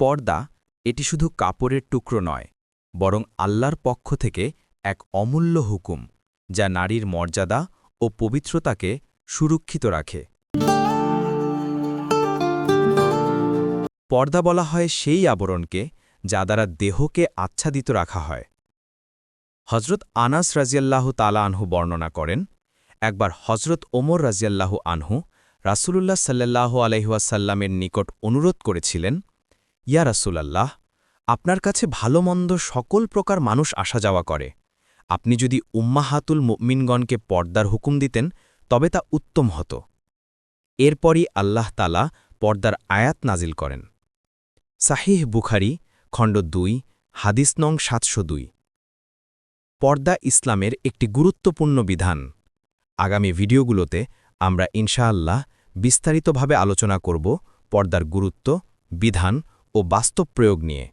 পর্দা এটি শুধু কাপড়ের টুকরো নয়, বরং আল্লাহর পক্ষ থেকে এক অমূল্য হুকুম, যা নারীর মর্যাদা ও পবিত্রতাকে সুরক্ষিত রাখে। পর্দা বলা হয় সেই আবরণকে যা দ্বারা দেহকে আচ্ছাদিত রাখা হয়। হজরত আনাস রাজিয়াল্লাহ তালা আনহু বর্ণনা করেন, একবার হজরত ওমর রাজিয়াল্লাহু আনহু রাসূলুল্লাহ সাল্লাল্লাহু আলহিহাসাল্লামের নিকট অনুরোধ করেছিলেন ইয়া রাসূলাল্লাহ, আপনার কাছে ভালো মন্দ সকল প্রকার মানুষ আসা যাওয়া করে। আপনি যদি উম্মাহাতুল মুমিনগণকে পর্দার হুকুম দিতেন, তবে তা উত্তম হতো। এরপরই আল্লাহ তালা পর্দার আয়াত নাজিল করেন। সাহিহ বুখারি, খণ্ড দুই, হাদিস নং সাতশো দুই। পর্দা ইসলামের একটি গুরুত্বপূর্ণ বিধান। আগামী ভিডিওগুলোতে আমরা ইনশাআল্লাহ বিস্তারিতভাবে আলোচনা করব পর্দার গুরুত্ব, বিধান ও বাস্তব প্রয়োগ নিয়ে।